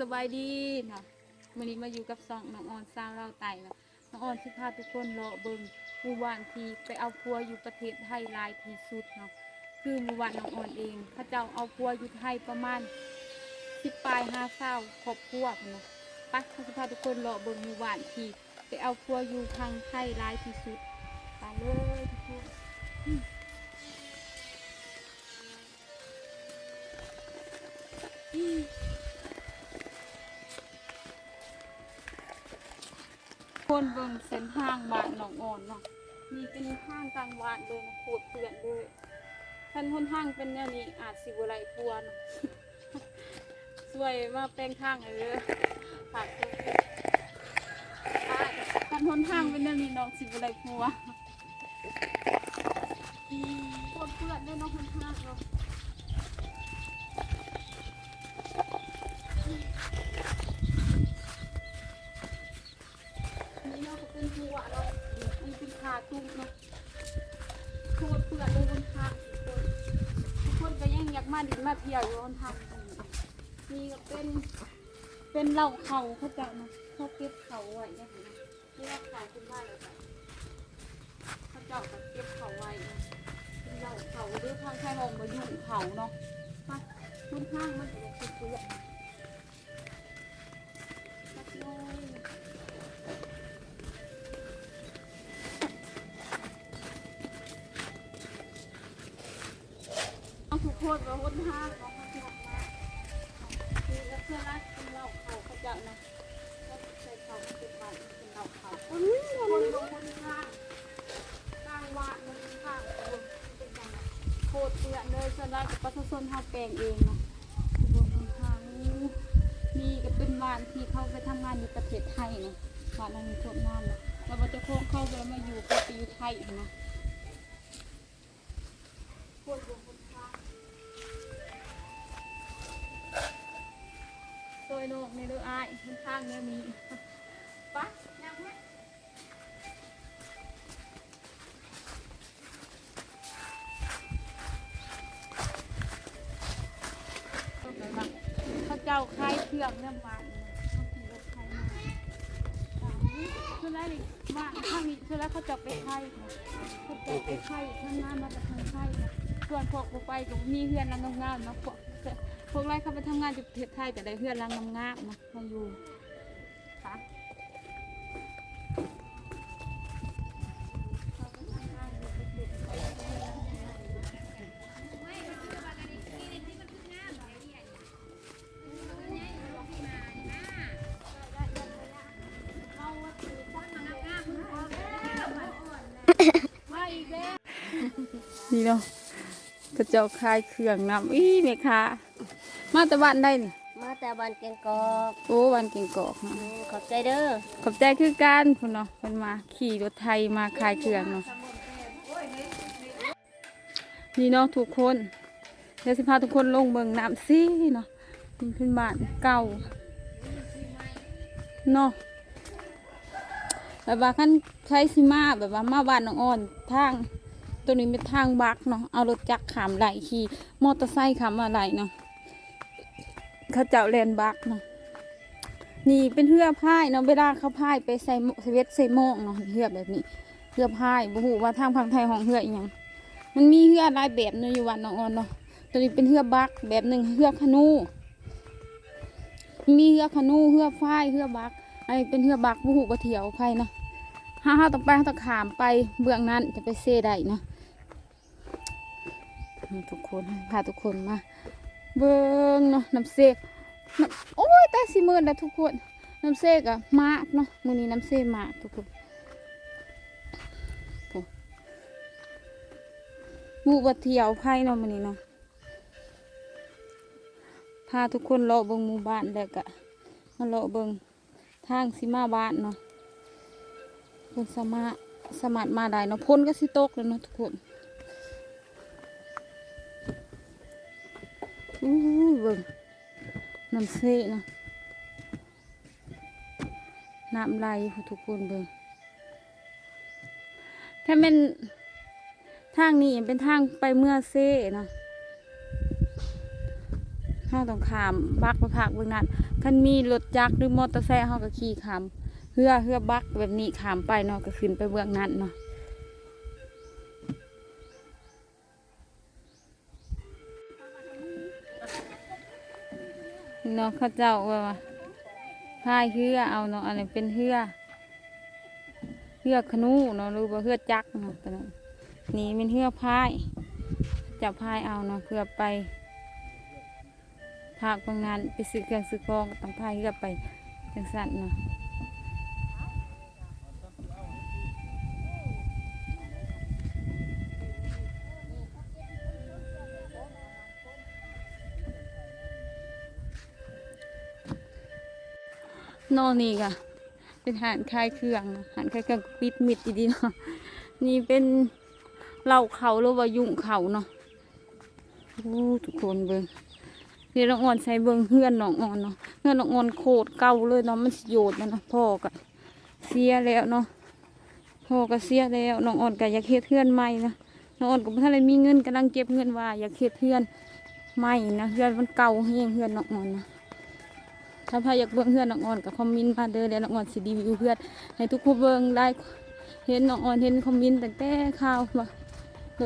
สบายดีเนาะวันนี้มาอยู่กับสองน้องออนสาวเราวไต่เนาะน้องออนสิพาทุกคนเลาะเบิงหมู่บ้านที่ไปเอาพัวอยู่ประเทศไทยหลายที่สุดเนาะคือหมู่บ้านน้องออนเองเขาเจ้าเอาพัวอยู่ไทยประมาณสิบปลายห้าเศร้าครอบครัวเนาะไปเขาสิพาทุกคนเลาะเบิงหมู่บ้านที่ไปเอาพัวอยู่ทางไทยหลายที่สุดไปเลยทุกคน คนเบิ่งเส้นทางบ้านหนองอ่อนเนาะ มีเป็นทางกลางวานเลยนะโคตรเพื่อนเลยท่านคนทางเป็นแนวนี้อาจสิบไรกลัวเนาะสวยมาแปลงทางเลยเด้อฝากด้วยท่านคนทางเป็นแนวนี้น้องสิบไรกลัวโคตรเพื่อนเลยน้องคนทางเนาะ เป็นขาตุ้มเนาะโคตรเปื่อนเลยบนทางทุกคนทุกคนก็ยังอยากมาดินมาเที่ยวอยู่บนทางนี่ก็เป็น เป็นเหล่าเขาเขาจะมาเขาเก็บเขาไว้เนี่ยนไหมที่ว่าเขาขึ้นมาเลยค่ะเขาเจ้าก็เก็บเขาไว้เป็นเหล่าเขาหรือทางไทยมองมาอยู่เขาเนาะมาบนทางมันเป็นเปื่อน เอาคนมาหนทาของเขาที่ออกมาคือเพื่อนรักเป็นเหล่าเขาเขาจะนะแล้วใส่เขาเป็นบานเป็นเหล่าเขาคนลงบนทางกลางวานมันทางคนเป็นยังไงโคตรเปื่อนเลยเพื่อนรักกับประชาชนเขาแปลงเองเนาะลงบนทางนี่ก็เป็นบ้านที่เขาไปทำงานอยู่ประเทศไทยเนาะบ้านนั้นมีโคตรงามเนะแล้วมันจะโค้งเข้าไปมาอยู่ไปไปอยู่ไทยเนาะ มีปะยังไหมเขาเจ้าคลายเครื่องเรื่องหวานเขาขี่รถไทยมาคือแล้วนี่ว่าข้างนี้คือแล้วเขาจะไปไข่เขาจะไปไข่ข้างหน้ามาจากทางไข่ส่วนพวกพวกไปก็มีเพื่อนรังงามๆเนาะพวกพวกไรเขาไปทำงานอยู่ประเทศไทยแต่ได้เพื่อนรังงามๆนะมาอยู่ คะมาอีกแล้วนี่เนาะกระเจ้าคายเครื่องน้ำอีเมค่ะ มาต่บ้านได้นี่ แต่บ้านแกงกอกโอ้วันเก่งกอกเนาะอืมขอบใจเด้อขอบใจคือกันคุณเนาะเป็นมาขี่รถไทยมาขายเครื่องเนาะนี่เนาะทุกคนเดี๋ยวสิพาทุกคนลงเบิ่งน้ำซี่เนาะนี่เป็นบ้านเก่าเนาะแบบว่าขั้นใช้สิมาแบบว่ามาบ้านน้องอ่อนทาง ตัวนี้เป็นทางบักเนาะเอารถจักรขามไหลขี่มอเตอร์ไซค์ขามอะไรเนาะ เขาเจ้าแลนบักเนาะนี่เป็นเหือพายเนาะเวลาเขาพายไปใส่หม้อเวทใส่หม้องเนาะเหือแบบนี้เหือพายบ่ฮู้ว่าทางฝั่งไทยของเหืออีหยังมันมีเหือหลายแบบเนาะอยู่วันน้องออนเนาะตัวนี้เป็นเหือบักแบบหนึ่งเหือคานูมีเหือคานูเหือพายเหือบักไอเป็นเหือบักบ่ฮู้บ่เที่ยวไผเนะถ้าเฮาต้อไปเฮาต้อขามไปเบื้องนั้นจะไปเซได้เนาะทุกคนพาทุกคนมา เบิ่งเนาะน้ำเสกน้ำโอ้ยแต่สิมืดแล้วทุกคนน้ำเสกอะมากเนาะมือนี้น้ำเสกมากทุกคนหมูบัดเที่ยวไพ่เนาะมือนี้เนาะพาทุกคนเลาะเบิ่งหมู่บ้านแล้วก็มาเลาะเบิ่งทางสิมาบ้านเนาะคนสามารถสามารถมาได้เนาะพ้นก็สิตกแล้วเนาะทุกคน เบิ่งน้ำเสะเนาะน้ำไหลค่ะทุกคนเบิ่งถ้าเป็นทางนี้เป็นทางไปเมื่อเซ่เนาะเฮาต้องขามบักไปผักเบื้องนั้นคันมีรถจักรหรือมอเตอร์ไซค์เฮาก็ขี่ขามเฮือเฮือบักแบบนี้ขามไปเนาะก็ขึ้นไปเบื้องนั้นเนาะ เนาะเขาเจ้าว่าพายเฮือเอาเนาะอะไรเป็นเฮือเฮือขนูเนาะหรือว่าเฮือจักเนาะนี่เป็นเฮือพายจะพายเอาเนาะเพื่อไปภาคบางงานไปซื้อเครื่องซื้อของต้องพายเฮือไปจังสันเนาะ นอกนี่ก็เป็นหานคายเครื่องหานคายเครื่องปิดมิดดีๆเนาะนี่เป็นเหล่าเขาหรือว่ายุ่งเขาเนาะโอ้ทุกคนเบิ่งเดี๋ยวน้องอ่อนใส่เบิ่งเฮือนน้องอ่อนเนาะเฮือนน้องอ่อนโคตรเก่าเลยเนาะมันสิโยดแล้วเนาะพ่อก็เสียแล้วเนาะพ่อก็เสียแล้วน้องอ่อนก็อยากเฮ็ดเฮือนใหม่นะน้องอ่อนก็บ่ทันได้มีเงินกำลังเก็บเงินว่าอยากเฮ็ดเฮือนใหม่นะเฮือนมันเก่าแฮงเฮือนน้องอ่อนนะ ถ้าใครอยากเบิ่งเฮือนน้องอ่อนก็คอมเมนต์มาเด้อแล้วน้องอ่อนสิรีวิวเฮือนให้ทุกคนเบิ่งได้เห็นน้องอ่อนเห็นคอมเมนต์ตั้งแต่ข่าวว่า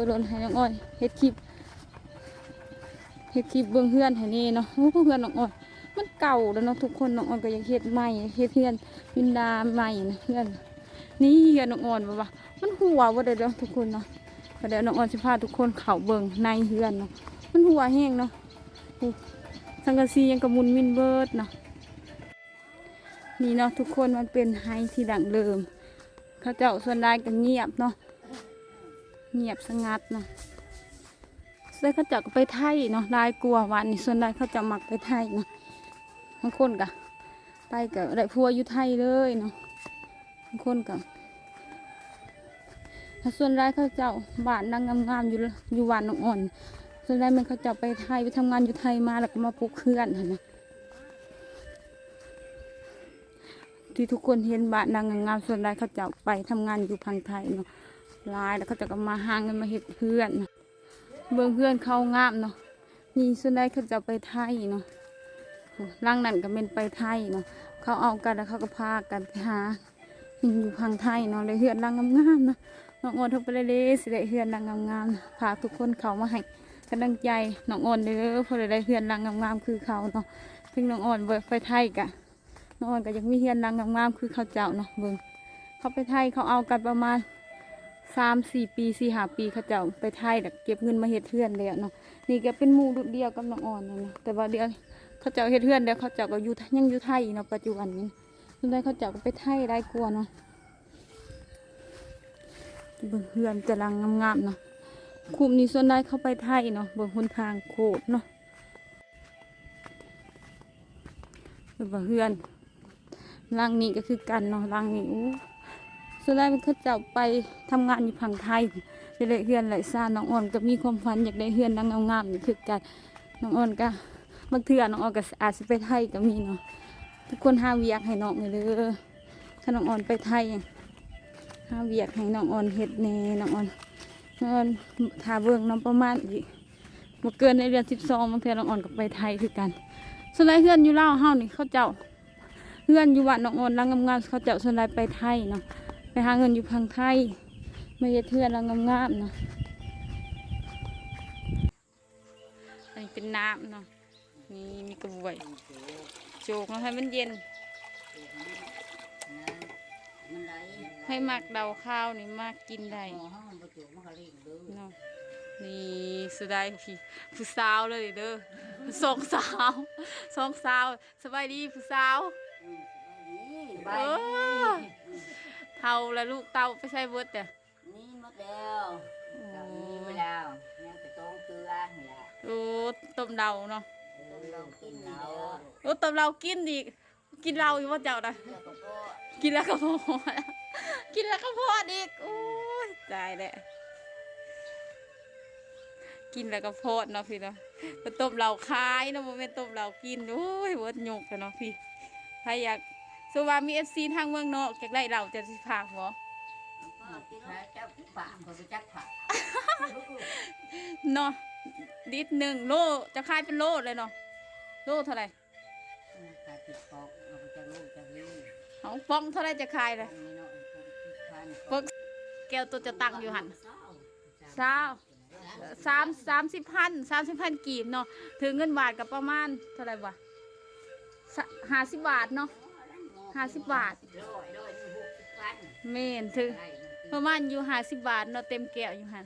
โดนให้น้องอ่อนเฮ็ดคลิปเฮ็ดคลิปเบื้องเฮือนให้นี่เนาะโอ้เฮือนน้องอ่อนมันเก่าแล้วเนาะทุกคนน้องอ่อนก็อยากเฮ็ดใหม่เฮ็ดเฮือนวินดาใหม่นะเฮือนนี่เฮือนน้องอ่อนบ่ว่ามันหัวบ่ได้เด้อทุกคนเนาะก็เดี๋ยวน้องอ่อนสิพาทุกคนเข้าเบิ่งในเฮือนเนาะมันหัวแห้งเนาะสังกะสียังกระมุนมินเบิดเนาะ นี่เนาะทุกคนมันเป็นไฮที่ดังเดิมเขาเจ้าส่วนใหญ่ก็เงียบเนาะเงียบสงัดเนาะส่วเขาเจะก็ไปไทยเนาะลายกลัววันนี้ส่วนใดเขาจะหมักไปไทยเนาะบางคนก็ไปกับได้พัวอยู่ไทยเลยเนาะบางคนก็ถ้าส่วนใดเขาเจ้าบ้านนางงามๆอยู่อยู่วันน้องอ่อนส่วนใดมันเขาเจะไปไทยไปทำงานอยู่ไทยมาแล้วก็มาปลูกเพื่อนเห็นไหม ที่ทุกคนเห็นบ้านนางงามส่วนใดเขาจะไปทำงานอยู่พังไทยเนาะลายแล้วเขาจะก็มาหาเงินมาเฮ็ดเพื่อนเนาะเบิ่งเพื่อนเขางามเนาะนี่ส่วนใดเขาจะไปไทยเนาะร่างนั้นก็เป็นไปไทยเนาะเขาเอากันแล้วเขาก็พากันไปหาอยู่พังไทยเนาะเลยเฮือนร่างงามๆเนาะน้องโอนทุกไปเลยเลยสิได้เฮือนร่างงามๆพาทุกคนเขามาให้กำลังใจน้องโอนเด้อเพอได้เฮือนร่างงามๆคือเขาเนาะถึงน้องโอนไปไทยกะ น้องโอนก็ยังมีเฮือนร่างงามๆคือเขาเจ้าเนาะเบิ่งเขาไปไทยเขาเอากันประมาณสามสี่ปีสี่ห้าปีเขาเจ้าไปไทยแล้วเก็บเงินมาเฮ็ดเทือนเลยเนาะนี่ก็เป็นหมู่เดียวกับน้องอ่อนนั่นะแต่ว่าเดียวเขาเจ้าเฮ็ดเทือนแล้วเขาเจ้าก็อยู่ยังอยู่ไทยเนาะปัจจุบันนี้ส่วนใหญ่เขาเจ้าก็ไปไทยได้กลัวเนาะเบิ่งเฮือนจะลังงามๆเนาะคุมนี้ส่วนใหญ่เขาไปไทยเนาะเบิ่งหนทางโคตรเนาะเบิ่งเฮือน ล่างนี้ก็คือกันเนาะล่างนี้อู้ส่วนแรกมันเขาจะไปทำงานอยู่พังไทยไปเลยเฮือนไหลซ่านน้องอ่อนก็มีความฝันอยากได้เฮือนนางงามๆนี่คือกันน้องอ่อนก็บางเทื่อน้องอ่อนก็อาจจะไปไทยก็มีเนาะทุกคนห้าเวียกให้น้องเลยเด้อถ้าน้องอ่อนไปไทยห้าเวียกให้น้องอ่อนเฮ็ดแน่น้องอ่อนน้องอ่อนทาเบิ่งน้องประมาณอีกบ่เกินในเดือนสิบสองบางเทื่อน้องอ่อนก็ไปไทยคือกันส่วนไรเฮือนอยู่เล่าเฮานี่เขาเจ้า เฮือนอยู่วัดน้องอ่อนนางงามๆเขาเจ้าส่วนไรไปไทยเนาะไปหาเงินอยู่พังไทยไม่เฮ็ดเทือนแล้วงามๆเนาะอันนี้เป็นน้ำเนาะนี่มีกระบวยโจกเนาะให้มันเย็น ให้มักเดาข้าวนี่มากกินได้นก็เนเด้อเนาะนี่สุดได้พี่ผู้สาวเลยเด้อสองสาวสองสาวสบายดีผู้สาว ไปเออเท่าแล้วลูกเต้าไปใส่เบิดแต่นี่หมดแล้วกับนี้ไปแล้วยังไปต้มเกลือนี่แหละโอ้ต้มเดาเนาะเออเรากินแล้วโอ้ต้มเรากินอีกกินเราอยู่ว่าเจ้านะ แล้วก็พอกินแล้วก็พอดกินแล้วก็พอดอีกโอ้ยตายแล้วกินแล้วก็พอดเนาะพี่เนาะไปต้มเราขายเนาะโมเมนต้มเรากิน โอ้ยเวิร์ดหยกกันเนาะพี่ใครอยาก สว่ามีเอฟซีทางเมืองนอกอยากได้เราจะสิพากบ่กินแล้วเจ้าปากเขาไปจักผักเนาะดิดหนึ่งโลจะขายเป็นโลเลยเนาะเโลเท่าไหร่ขายติดปอกเอาไปจากลูกจากลูกเอาป้องเท่าไหร่จะขายเลยอันนี้เนาะพันเบิ่งแก้วตัวจะตั้งอยู่หันเศร้าเศร้าสามสามสิบพันสามสิบพันกีบเนาะถึงเงินบาทกับประมาณเท่าไหร่วะห้าสิบบาทเนาะ ห้าสิบบาทร้อยร้อยหนึ่งหกสิบพันเมนถึงได้ประมาณอยู่ห้าสิบบาทเนาะเต็มแก้วอยู่หัน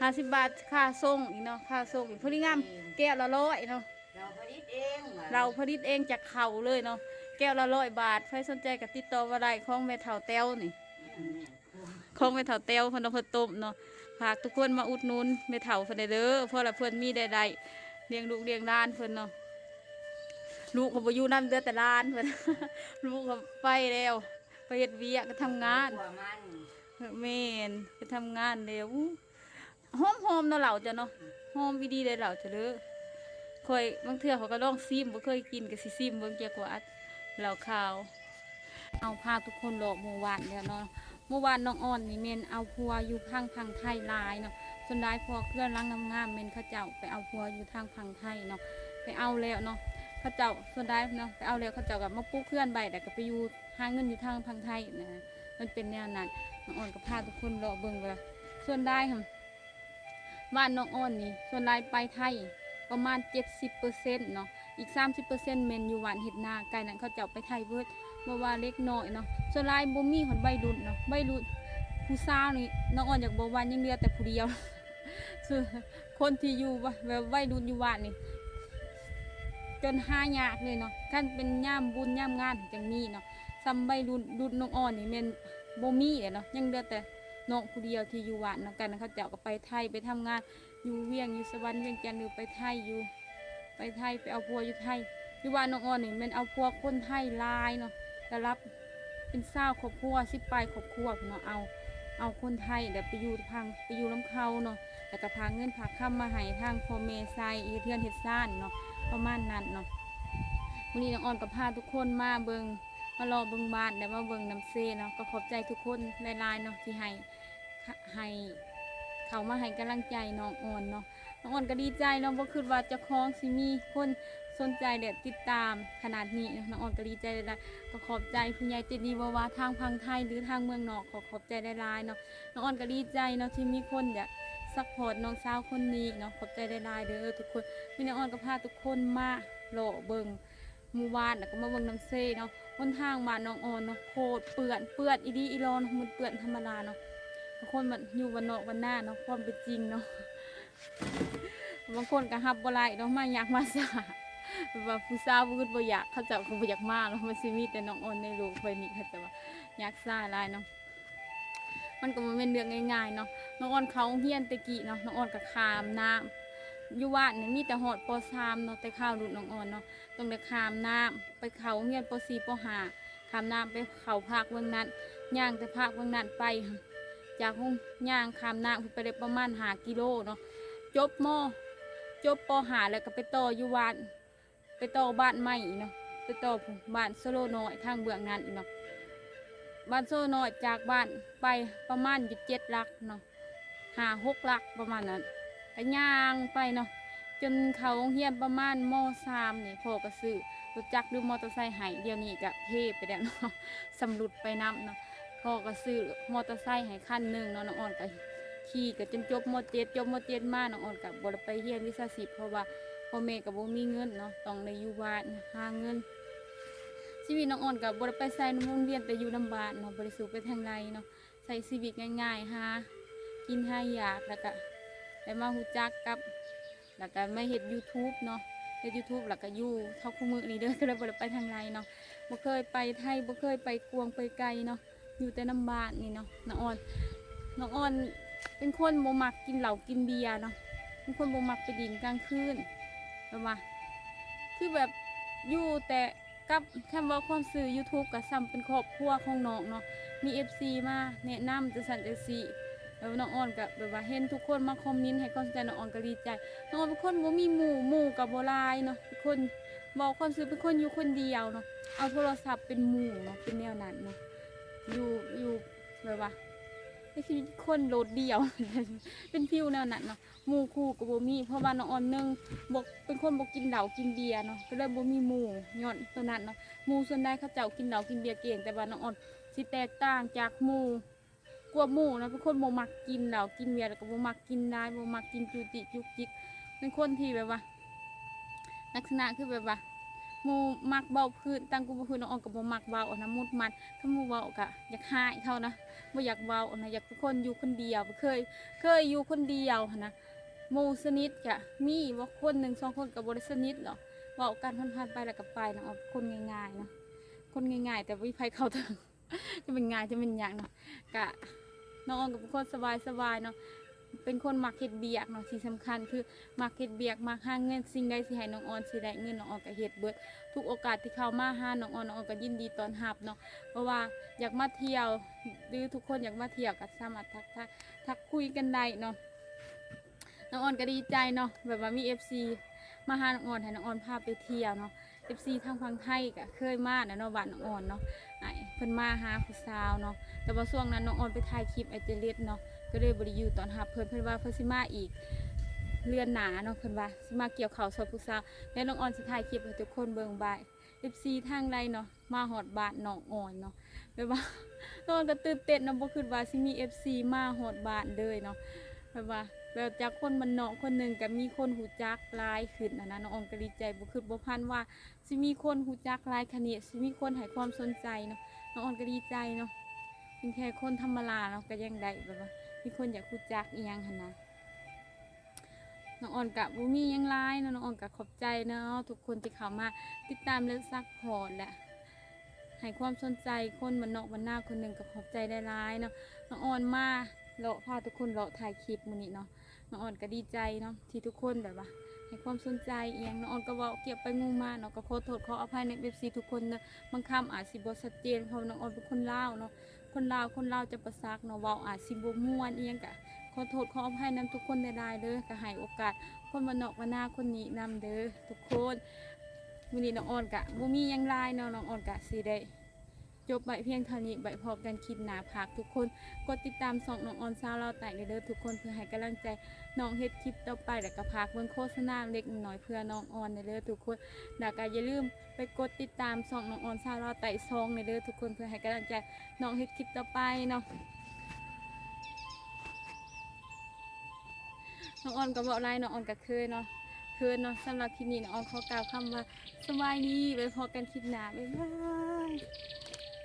ห้าสิบบาทค่าส่งอีกเนาะค่าส่งอีกพอดีงามแก้วละร้อยเนาะเราผลิตเองว่ะเราผลิตเองจากเขาเลยเนาะแก้วละร้อยบาทใครสนใจก็ติดต่อมาได้ของแม่เฒ่าแต้วนี่อืมของแม่เฒ่าแต้วเพิ่นเอาเพิ่นต้มเนาะฝากทุกคนมาอุดหนุนแม่เฒ่าเพิ่นได้เด้อเพราะละเพิ่นมีได้ได้เลี้ยงลูกเลี้ยงหลานเพิ่นเนาะ ลูกก็บ่อยู่นำเดือดแต่ลานเพิ่นลูกก็ไปแล้วไปเฮ็ดเวียกก็ทำงานตัวมันแม่นไปทำงานแล้วหอมหอมๆเนาะเหล่าจ้ะเนาะหอมดีเลยเหล่าจ้ะเด้อเคยบางเทื่อเขาก็ลองซิมบ่เคยกินก็สิซิมเบิ่งเกี่ยวกับอัดเหล่าขาว เอาพาทุกคนหลอกเมื่อวานแล้วเนาะเมื่อวานน้องอ่อนนี่เมนเอาพัวอยู่ทางพังไทยลายเนาะส่วนได้พอเคลื่อนร่างงามๆเมนเขาเจ้าไปเอาพัวอยู่ทางพังไทยเนาะไปเอาแล้วเนาะ เขาเจ้าส่วนได้เนาะไปเอาแล้วเขาเจ้ากับมาปลูกเคลื่อนใบแต่ก็ไปอยู่หาเงินอยู่ทางพังไทยนะมันเป็นแนวนั้นน้องอ่อนก็พาทุกคนเลาะเบิ่งว่าส่วนได้ค่ะบ้านน้องอ่อนนี่ส่วนได้ไปไทยประมาณ 70%เนาะอีก 30%เมนอยู่หวานเห็ดนาไกลนั้นเขาจะเอาไปไทยเบิดเมื่อว่าเล็กน้อยเนาะส่วนลายบ่มีคนใบรุ่นเนาะใบรุ่นผู้สาวนี่น้องอ่อนอยากบอกว่ายังเหลือแต่ผู้เดียวส่วนคนที่อยู่ว่าแบบใบรุ่นอยู่หวานนี่ จนหายากเลยเนาะกันเป็นย่ามบุญย่ามงานจังมีเนาะซ้ำใบรุ่นรุ่นน้องอ่อนนี่แม่นบ่มีเลยเนาะยังเหลือแต่น้องผู้เดียวที่อยู่บ้านเนาะกันเขาเจ้าก็ไปไทยไปทำงานอยู่เวียงอยู่สวรรค์เวียงจันทน์หรือไปไทยอยู่ ไปไทยไปเอาพัวอยู่ไทยอยู่บ้านน้องอ่อนนี่แมันเอาพัวคนไทยลายเนาะก็รับเป็นเศร้าวครอบครัวสิบปลายครอบครัวเนาะเอาเอาคนไทยเดี๋ยวไปอยู่พังไปอยู่ลำเขาเนาะแล้วก็พาเงินพาค้ำมาให้ทางพ่อเมไซเอเทือนเฮดซ่านเนาะ ประมาณนั้นเนาะวันนี้น้องอ่อนก็พาทุกคนมาเบิงมารอเบิงบ้านแล้วมาเบิงน้ำเซเนาะก็ขอบใจทุกคนหลายๆเนาะที่ให้ให้เขามาให้กำลังใจน้องอ่อนเนาะน้องอ่อนก็ดีใจเนาะบ่คิดว่าจะคล้องสิมีคนสนใจเด็ดติดตามขนาดนี้เนาะน้องอ่อนก็ดีใจหลยก็ขอบใจผู้ใหญ่ใจดีวาว่าทางพังไทยหรือทางเมืองนอกขอขอบใจหลายๆเนาะน้องอ่อนก็ดีใจเนาะที่มีคนอยาก ซัพพอร์ตน้องสาวคนนี้เนาะขอบใจหลายเด้อทุกคนพี่น้องอ่อนก็พาทุกคนมาโลเบิงหมู่บ้านแล้วก็มาเบิงน้ำเซ่เนาะบนทางบ้านน้องออนเนาะโคตรเปื่อนเปื่อนอีดีอีรอนมันเปื่อนธรรมดาเนาะบางคนมันอยู่วันนอกวันหน้าเนาะความเป็นจริงเนาะบางคนก็ฮับบ่ไหลเนาะมาอยากมาสาว่าผู้สาวบ่คิดบ่อยากเขาจ้าก็บ่อยากมาเนาะมันสิมีแต่น้องออนในโลกใบนี้เขาจะว่าอยากซ่าลายเนาะ มันก็บ่แม่นเรื่องง่ายๆเนาะน้องออนเขาเฮียนตะกี้เนาะน้องออนก็ข้ามน้ำอยู่บ้านนี่มีแต่ฮอดป .3 เนาะแต่ข้าวรุ่นน้องออนเนาะต้องได้ข้ามน้ำไปเขาเฮียนปสี่ปห้าขามน้ำไปเขาภาคเมืองนั้นย่างแต่ภาคเมืองนั้นไป จากห้องย่างขามน้ำไปได้ประมาณหากิโลเนาะจบมอจบปหาแล้วก็ไปต่ออยู่บ้านไปต่อบ้านใหม่เนาะไปต่อบ้านโซโลน้อยทางเบื้องนั้นเนาะ บ้านโซโลน้อยจากบ้านไปประมาณอยู่เจ็ดลักเนาะหาหกลักประมาณนั้นก็ย่างไปเนาะจนเขาเฮียนประมาณมสามนี่พ่อก็ซื้อรถจักรหรือมอเตอร์ไซค์ให้เดี๋ยวนี้ก็เทไปแล้วเนาะสำรุดไปน้ำเนาะพ่อก็ซื้อมอเตอร์ไซค์ให้คันหนึ่งเนาะน้องอ่อนก็ขี่ก็จนจบมอเจ็ดจบมอเจ็ดมาน้องอ่อนก็บ่ได้ไปเรียนวิชาศิลป์เพราะว่าพ่อแม่ก็บ่มีเงินเนาะต้องได้อยู่บ้านหาเงิน ชีวิตน้องอ่อนก็บ่ได้ไปใส่น้ำโรงเรียนแต่อยู่ลำบากเนาะบ่ได้สู้ไปทางใดเนาะใช้ชีวิตง่ายๆหากินหาอยากแล้วก็ได้มาฮู้จักกับ แล้วก็ไม่เห็ด YouTube เนาะเฮ็ด YouTube แล้วก็อยู่เท่าคู่มือนี่เด้อก็เลยบ่ได้ไปทางไรเนาะบ่เคยไปไทยบ่เคยไปกวงไปไกลเนาะอยู่แต่น้ำบานนี่เนาะน้องอ่อนน้องอ่อนเป็นคนบ่มักกินเหล้ากินเบียร์เนาะเป็นคนบ่มักไปดิ่งกลางคืนแบบว่าคือแบบอยู่แต่ กับแค่ว่าความสื่อ YouTube ก็ซ้ำเป็นครอบครัวของน้องเนาะมี FC มาแนะนำจังซั่นจังซี่แล้วน้องอ่อนกับแบบว่าเห็นทุกคนมาคอมเมนต์ให้กำลังใจน้องอ่อนก็ดีใจน้องอ่อนเป็นคนบ่มีหมู่หมู่กับโบรายเนาะเป็นคนบอกความซื้อเป็นคนอยู่คนเดียวเนาะเอาโทรศัพท์เป็นหมู่เนาะเป็นแนวนั้นเนาะอยู่อยู่แบบว่า ในชีวิตคนโลดเดียว เป็นฟิวแนวนั้นเนาะหมู่คู่กับบมีเพราะว่าน้องออนหนึงบ่เป็นคนบ่กินเหล้ากินเบียร์เนาะก็เลยบมีหมู่ย้อนตัวนั้นเนาะหมู่ส่วนใดเขาเจ้ากินเหล้ากินเบียร์เก่งแต่ว่าน้องออนสิแตกต่างจากหมู่กว่าหมู่นะเป็นคนบมักกินเหล้ากินเบียร์แล้วก็บมักกินได้บมักกินจุติจุกจิกเป็นคนที่แบบว่า ลักษณะคือแบบว่า หมูมักเบาพื้นตั้งกูบ่พื้นน้องออนกับบ่มักเบาเอานะมุดมันถ้าหมูเบากะอยากหายเขานะบ่อยากเบาเอานะอยากเป็นคนอยู่คนเดียวเคย เคยอยู่คนเดียวนะหมู่สนิทกะมีว่าคนหนึ่งสองคนกับบริสนิทหรอเว้ากันผ่านไปแล้วก็ไปน้อออนเป็นคนง่ายๆนะคนง่ายๆ แต่วิภัยเขาถึงจะเป็นง่ายจะเป็นอย่างเนาะกะน้องออนกับเป็นคนสบายๆเนาะ เป็นคนมักเฮ็ดเบียกเนาะที่สำคัญคือมักเฮ็ดเบียกมักหาเงินสิ่งใดสิให้น้องออนสิได้เงินน้องออนก็เฮ็ดเบิดทุกโอกาสที่เข้ามาหาน้องออนน้องออนก็ยินดีต้อนรับเนาะเพราะว่าอยากมาเที่ยวหรือทุกคนอยากมาเที่ยวก็สามารถทักทักทักคุยกันได้เนาะน้องออนก็ดีใจเนาะแบบว่ามี FC มาหาน้องออนให้น้องออนพาไปเที่ยวเนาะ FC ทางฝั่งไทยก็เคยมานะเนาะบ้านน้องออนเนาะไอ้เพิ่นมาหาผู้สาวเนาะแต่ว่าช่วงนั้นน้องออนไปถ่ายคลิปไอเจเลสเนาะ ก็เลยบ่ได้อยู่ตอนรับเพิ่นเพิ่นว่าเพิ่นสิมาอีกเรือนหนาเนาะเพิ่นว่าสิมาเกี่ยวเข่าวซอยผู้สาแล้วน้องออนสิถ่ายคลิปให้ทุกคนเบิ่งบาย FC ทางใดเนาะมาฮอดบ้านน้องอ่อนเนาะแบบว่าน้องอนก็ตื่นเต้นเนาะบ่คิดว่าสิมี FC มาฮอดบานเลยเนาะแบบว่าแบบจากคนมันเนาะคนหนึ่งก็มีคนหูจักลายขึ้นนะนะน้องออนก็ดีใจบ่คิดบ่พันว่าสิมีคนหูจักลายขนาดนี้สิมีคนให้ความสนใจเนาะน้องออนก็ดีใจเนาะเป็นแค่คนธรรมดาเนาะก็ยังได้แบบว่า มีคนอยากรู้จักอีหยังหันนะน้องอ่อนกะบุมีหยังร้ายเนาะน้องอ่อนกะขอบใจเนาะทุกคนที่เข้ามาติดตามและซักพอร์ตแหละให้ความสนใจคนมันนอกมันหน้าคนหนึ่งกับขอบใจได้ร้ายเนาะน้องอ่อนมาเลาะพาทุกคนเลาะถ่ายคลิปมือนี้เนาะน้องอ่อนก็ดีใจเนาะที่ทุกคนแบบว่า ให้ความสนใจเอียงน้องอ่อนก็เว้าเก็บไปงูมาเนาะก็ขอโทษขออภัยในเอฟซีทุกคนเนาะบางคำอาจสิบ่ชัดเจนเพราะน้องอ่อนเป็นคนเล่าเนาะ คนลาวคนลาวจะประซักเนาะเว้าอาจสิบ่ม่วนเอียงกะขอโทษขออภัยนำทุกคนได้ได้เด้อก็ให้โอกาสคนมานอกมาหน้าคนนี้นำเด้อทุกคนวันนี้น้องออนกะบ่มีหยังหลายเนาะน้องออนกะสิได้ จบใบเพียงเท่านี้ใบพอกันคลิดหนาพักทุกคน กดติดตามสองน้องออนซาวเราแต่เด้อทุกคนเพื่อให้กำลังใจน้องเฮ็ดคลิปต่อไปแล้วก็พักเบิ่งโฆษณาเล็กน้อยเพื่อน้องออนเด้อทุกคนแล้วก็อย่าลืมไปกดติดตามสองน้องออนซาวเราแต่ซองเด้อทุกคนเพื่อให้กำลังใจน้องเฮ็ดคลิปต่อไปเนาะน้องออนก็บอกไล่น้องออนก็เคยเนาะเคยเนาะสำหรับคลิปนี้น้องออนขอกล่าวคำว่าสบายดีไว้พอกันคลิปหน้าบ๊ายบาย